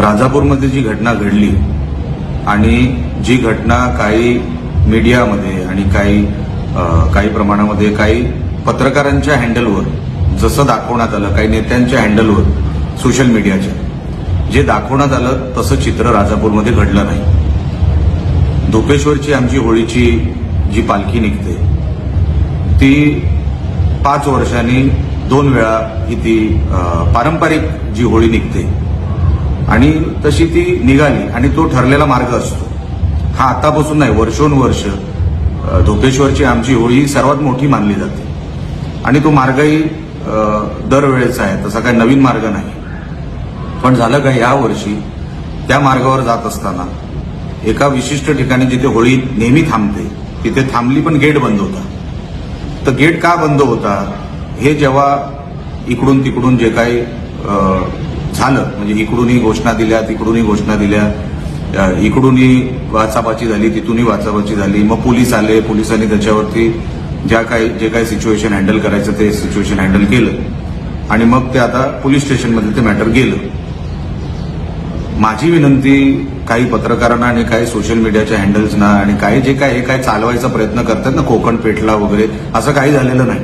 राजापूरमध्ये जी घटना घडली आणि जी घटना काही मीडियामध्ये आणि काही काही प्रमाणामध्ये काही पत्रकारांच्या हँडलवर जसं दाखवण्यात आलं काही नेत्यांच्या हँडलवर सोशल मीडियाच्या जे दाखवण्यात आलं तसं चित्र राजापूरमध्ये घडलं नाही. धोपेश्वरची आमची होळीची जी पालखी निघते ती पाच वर्षांनी दोन वेळा ही ती पारंपरिक जी होळी निघते आणि तशी ती निघाली आणि तो ठरलेला मार्ग असतो. हा आतापासून नाही वर्षोनुवर्ष धोकेश्वरची आमची होळी ही सर्वात मोठी मानली जाते. आणि तो मार्गही दरवेळेचा आहे तसा काही नवीन मार्ग नाही. पण झालं का या वर्षी त्या मार्गावर जात असताना एका विशिष्ट ठिकाणी जिथे होळी नेहमी थांबते तिथे थांबली पण गेट बंद होता. तर गेट का बंद होता हे जेव्हा इकडून तिकडून जे काही झालं. म्हणजे इकडूनही घोषणा दिल्या तिकडूनही घोषणा दिल्या. इकडूनही वाचाबाची झाली तिथूनही वाचाबाची झाली. मग पोलीस आले. पोलिसांनी त्याच्यावरती ज्या काही जे काही सिच्युएशन हँडल करायचं ते सिच्युएशन हँडल केलं. आणि मग ते आता पोलीस स्टेशनमध्ये ते मॅटर गेलं. माझी विनंती काही पत्रकारांना आणि काही सोशल मीडियाच्या हँडल्सना आणि काही जे काय हे काय चालवायचा प्रयत्न करतात ना कोकण पेटला वगैरे असं काही झालेलं नाही.